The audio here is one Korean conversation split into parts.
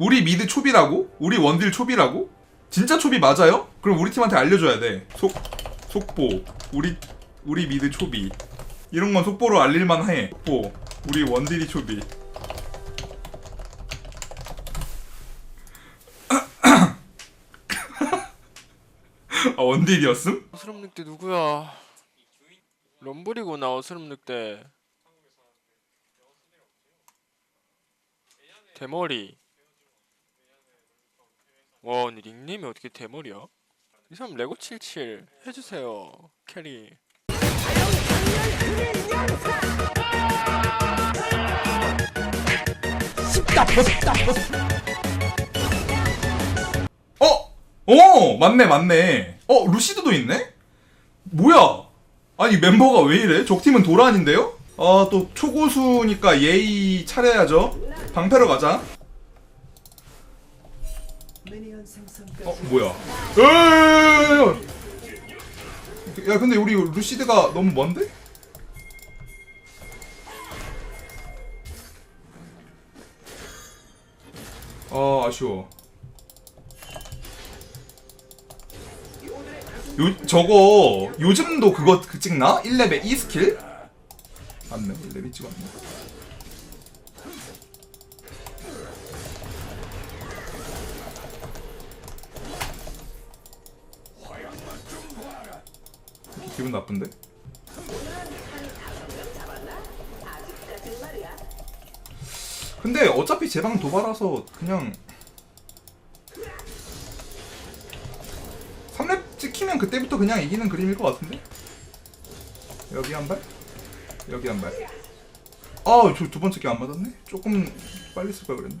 우리 미드 초비라고? 우리 원딜 초비라고? 진짜 초비 맞아요? 그럼 우리 팀한테 알려줘야 돼. 속 속보. 우리 우리 미드 초비. 이런 건 속보로 알릴만 해. 속보. 우리 원딜이 초비. 아 원딜이었음? 어스름 늑대 누구야? 럼블이구나 어스름 늑대. 대머리. 와 닉네임이 어떻게 대머리야? 이 사람 레고 77 해주세요 캐리. 어? 어 맞네 맞네. 어 루시드도 있네? 뭐야? 아니 멤버가 왜 이래? 적팀은 도란인데요? 아또 초고수니까 예의 차려야죠. 방패로 가자. 어 뭐야? 에이! 야 근데 우리 루시드가 너무 먼데? 아 아쉬워. 요 저거 요즘도 그거 그 찍나? 1레벨 2 스킬? 맞네 1레벨 찍었네. 기분 나쁜데? 근데 어차피 제 방 도발라서 그냥 3렙 찍히면 그때부터 그냥 이기는 그림일 것 같은데? 여기 한 발? 여기 한 발. 아, 저 두 번째 게 안 맞았네? 조금 빨리 쓸 걸 그랬네.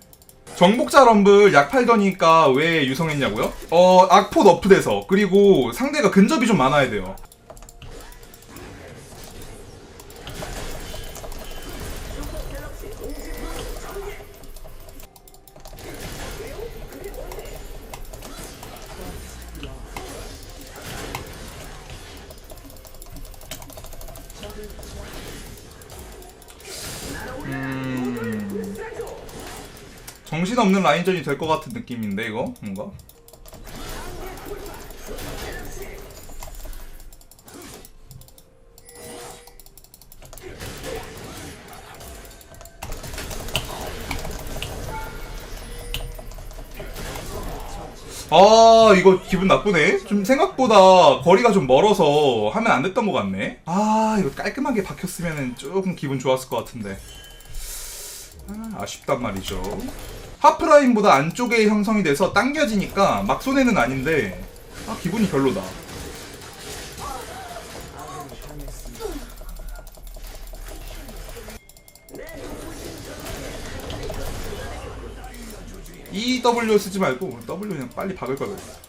정복자 럼블 약 팔더니까 왜 유성했냐고요? 어, 악포 너프돼서. 그리고 상대가 근접이 좀 많아야 돼요. 정신없는 라인전이 될 것 같은 느낌인데 이거? 뭔가? 아 이거 기분 나쁘네? 좀 생각보다 거리가 좀 멀어서 하면 안 됐던 것 같네. 아 이거 깔끔하게 박혔으면 조금 기분 좋았을 것 같은데. 아, 아쉽단 말이죠. 하프라인보다 안쪽에 형성이 돼서 당겨지니까 막 손해는 아닌데 아 기분이 별로다. E W 쓰지 말고 W 그냥 빨리 박을 걸 그랬어.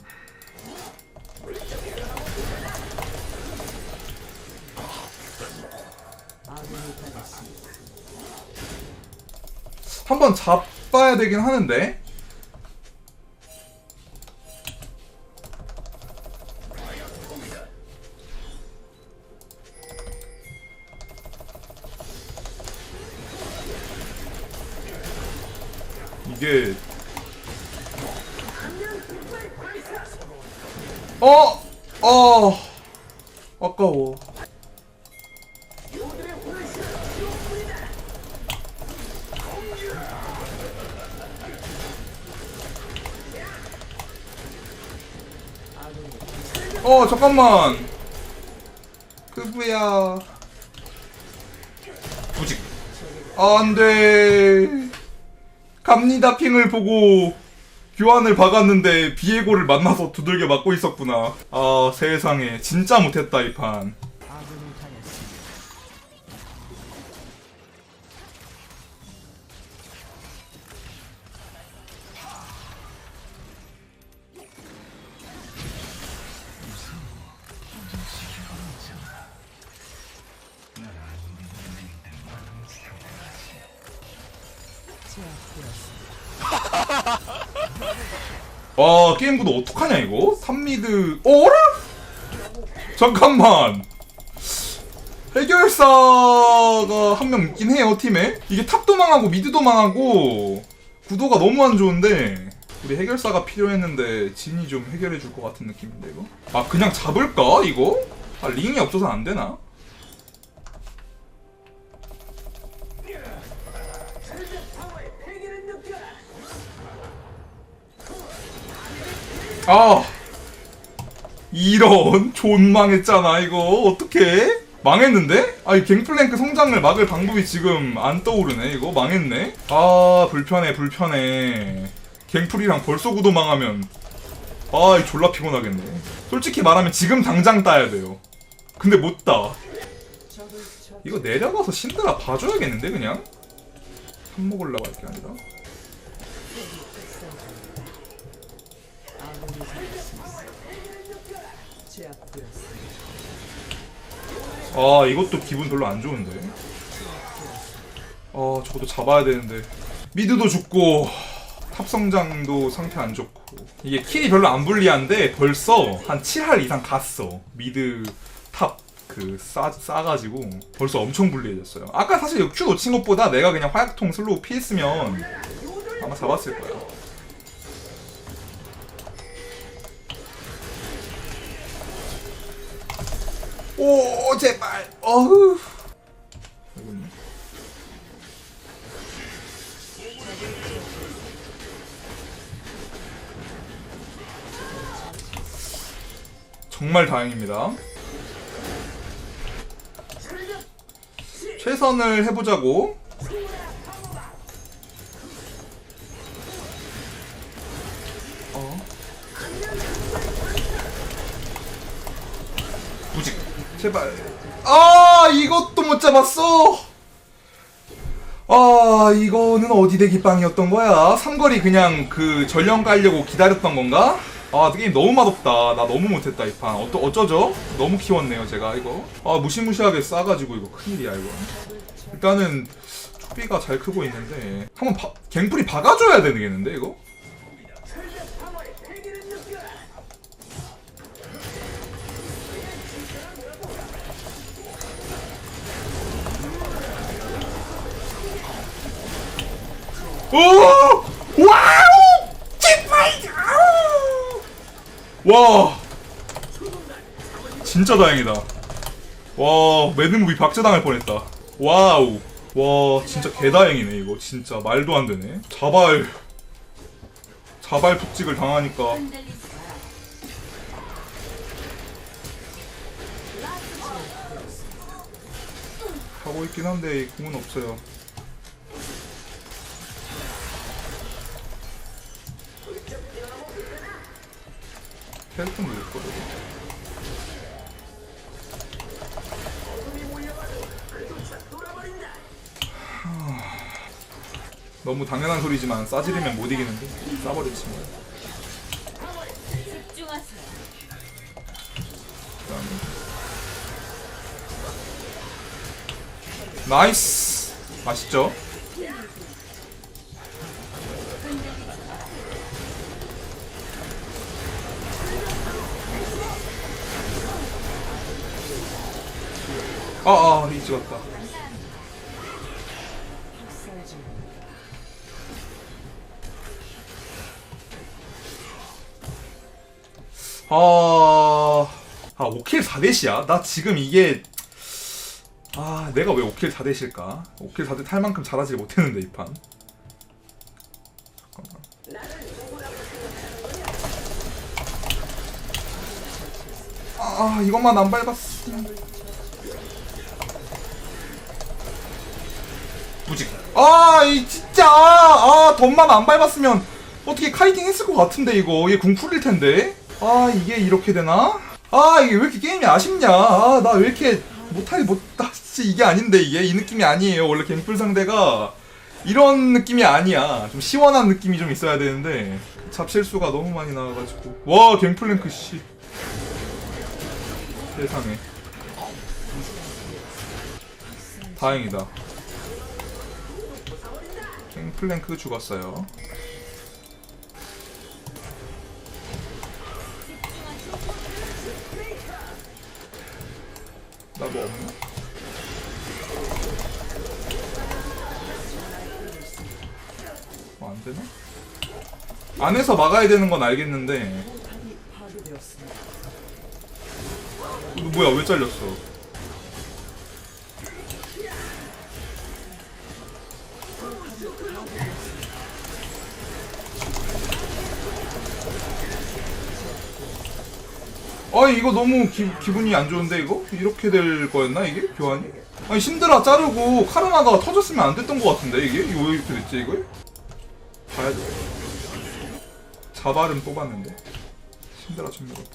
한번 잡 아야 되긴 하는데 이게 어! 어! 아까워 어 잠깐만. 그부야. 부직. 아, 안돼. 갑니다 핑을 보고 교환을 박았는데 비에고를 만나서 두들겨 맞고 있었구나. 아 세상에. 진짜 못했다 이판 와 게임 구도 어떡하냐 이거? 3미드 어라? 잠깐만 해결사가 한 명 있긴 해요 팀에 이게 탑도 망하고 미드도 망하고 구도가 너무 안 좋은데 우리 해결사가 필요했는데 진이 좀 해결해 줄 것 같은 느낌인데 이거 아 그냥 잡을까 이거? 아 링이 없어서 안 되나? 아 이런 존망했잖아 이거. 어떡해? 망했는데? 아이 갱플랭크 성장을 막을 방법이 지금 안 떠오르네 이거. 망했네. 아 불편해 불편해. 갱플이랑 벌써 구도 망하면. 아이 졸라 피곤하겠네. 솔직히 말하면 지금 당장 따야 돼요. 근데 못따. 이거 내려가서 신드라 봐줘야겠는데 그냥? 한 먹으려고 할 게 아니라 아 이것도 기분 별로 안 좋은데? 아 저것도 잡아야 되는데. 미드도 죽고 탑 성장도 상태 안 좋고. 이게 킬이 별로 안 불리한데 벌써 한 7할 이상 갔어. 미드 탑 그 싸, 싸가지고 벌써 엄청 불리해졌어요. 아까 사실 큐 놓친 것보다 내가 그냥 화약통 슬로우 피했으면 아마 잡았을 거야 오 제발 어후. 정말 다행입니다. 최선을 해보자고. 제발. 아, 이것도 못 잡았어. 아, 이거는 어디 대기 빵이었던 거야? 삼거리 그냥 그 전령 깔려고 기다렸던 건가? 아, 게임 너무 맛없다. 나 너무 못했다, 이 판. 어떠, 어쩌죠? 너무 키웠네요, 제가, 이거. 아, 무시무시하게 싸가지고, 이거 큰일이야, 이거. 일단은, 초비가 잘 크고 있는데. 한번 바, 갱플이 박아줘야 되겠는데, 이거? 오! 와우! 제발! 아우! 와! 진짜 다행이다. 와, 매드무비 박제당할 뻔했다. 와우. 와, 진짜 개다행이네, 이거. 진짜 말도 안 되네. 자발. 자발 푹찍을 당하니까. 하고 있긴 한데, 궁은 없어요. 텔레폰 눌렸거든. 너무 당연한 소리지만 싸지르면 못 이기는데. 집중하세요. 그다음에 나이스 맛있죠? 아 아 이 찍었다 아... 아 5킬 4대시야? 나 지금 이게 아 내가 왜 5킬 4대실까? 5킬 4대 탈 만큼 잘하지 못했는데 이판 잠깐만 아 이것만 안 밟았어 무직 아 이 진짜. 아 덤만 안 밟았으면 어떻게 카이팅 했을 것 같은데 이거. 얘 궁 풀릴 텐데. 아 이게 이렇게 되나? 아 이게 왜 이렇게 게임이 아쉽냐? 아 나 왜 이렇게 못하게 못다 진짜 이게 아닌데 이게? 이 느낌이 아니에요 원래 갱플 상대가. 이런 느낌이 아니야. 좀 시원한 느낌이 좀 있어야 되는데. 잡실수가 너무 많이 나와가지고. 와 갱플랭크 씨. 세상에. 다행이다. 갱 플랭크 죽었어요 나 뭐 없나? 뭐안안 되나? 안에서 막아야 되는 건 알겠는데 이거 뭐야 왜 잘렸어? 아 이거 너무 기, 기분이 안 좋은데 이거? 이렇게 될 거였나 이게? 교환이? 아니 신드라 자르고 카르마가 터졌으면 안 됐던 것 같은데 이게? 이거 왜 이렇게 됐지 이거? 봐야 돼 자발은 뽑았는데 신드라 없고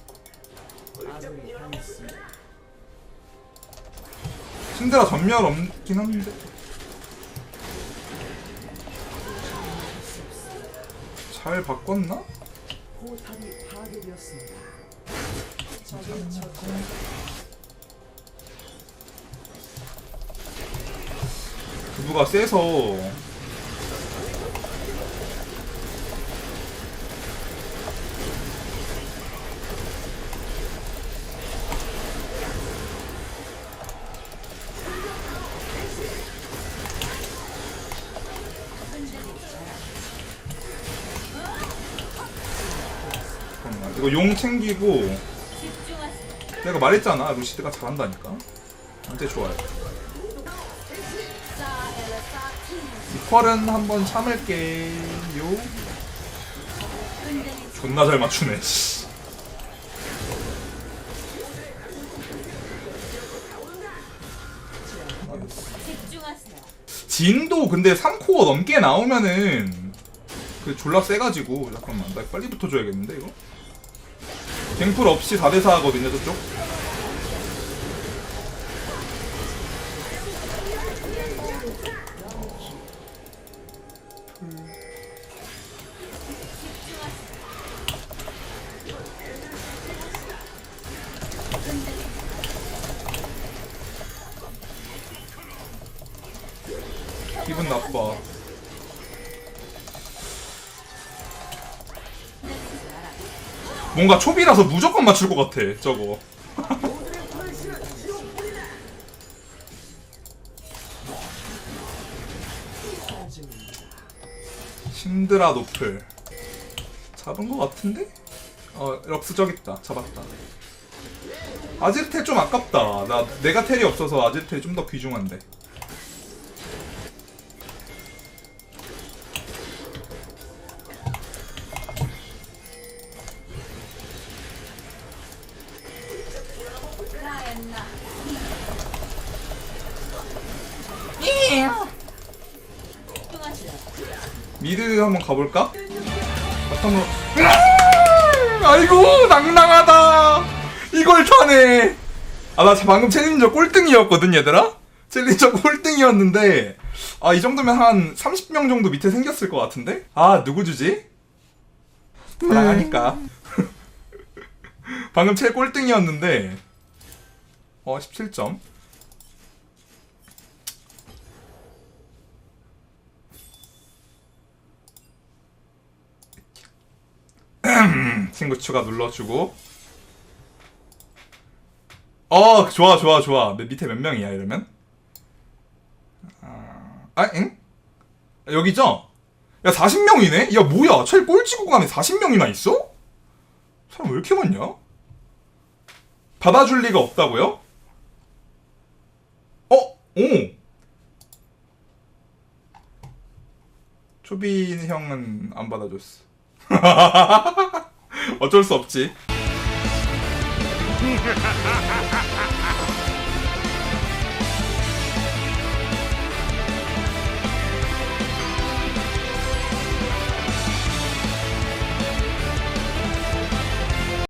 신드라 전멸 없긴 한데 잘 바꿨나? 누가 세서. 이거 용 챙기고 내가 말했잖아. 루시드가 잘한다니까. 이제 좋아요. 이퀄은 한번 참을게요. 존나 잘 맞추네. 진도 근데 3코어 넘게 나오면은 그 졸라 세가지고. 잠깐만 나 빨리 붙어줘야겠는데 이거? 갱플 없이 4대4 하거든요 저쪽 기분 나빠. 뭔가 초비라서 무조건 맞출 것 같아 저거. 신드라 노플. 잡은 것 같은데? 어 럭스 저기 있다. 잡았다 아지르텔 좀 아깝다 나 내가 텔이 없어서 아지르텔이 좀 더 귀중한데. 미드 한번 가볼까? 바텀으로 음, 아이고 낭낭하다 이걸 타네 아 나 방금 챌린저 꼴등이었거든 얘들아? 챌린저 꼴등이었는데 아 이 정도면 한 30명 정도 밑에 생겼을 것 같은데? 아 누구 주지? 사랑하니까. 방금 챌 꼴등이었는데 어 17점. 친구 추가 눌러주고 어 좋아 좋아 좋아 몇- 밑에 몇 명이야 이러면 아, 아 응? 여기죠? 야 40명이네? 야 뭐야 최 꼴찌 구간에 40명이나 있어? 사람 왜 이렇게 많냐? 받아줄 리가 없다고요? 어? 오! 초빈 형은 안 받아줬어 어쩔 수 없지. 嗯哈哈哈哈哈